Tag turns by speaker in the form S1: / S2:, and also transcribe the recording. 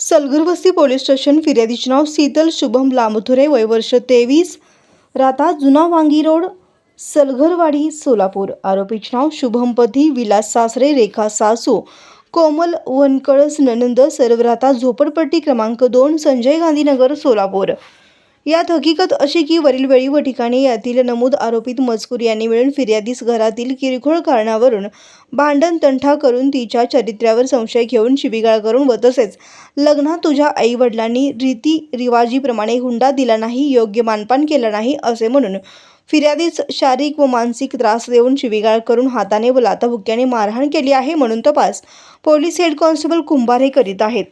S1: Salgarwasti police station फिर्यादीचे नाव शीतल शुभम लांबथुरे वय वर्ष तेवीस. राहता जुना वांगी रोड सलघरवाडी सोलापूर. आरोपीचे नाव शुभमपती विलास सासरे रेखा सासू कोमल वनकळस ननंद सर्व राहता झोपडपट्टी क्रमांक दोन संजय गांधीनगर सोलापूर. यात हकीकत अशी की वरील वेळी व ठिकाणी यातील नमूद आरोपित मजकूर यांनी मिळून फिर्यादीस घरातील किरकोळ कारणावरून भांडण तंठा करून तिच्या चरित्र्यावर संशय घेऊन शिबिगाळ करून व तसेच लग्नात तुझ्या आई वडिलांनी रीती रिवाजीप्रमाणे हुंडा दिला नाही योग्य मानपान केलं नाही असे म्हणून फिर्यादीस शारीरिक व मानसिक त्रास देऊन शिवीगाळ करून हाताने व लाथाबुक्क्याने मारहाण केली आहे म्हणून तपास पोलीस हेड कॉन्स्टेबल कुंभार हे करीत आहेत.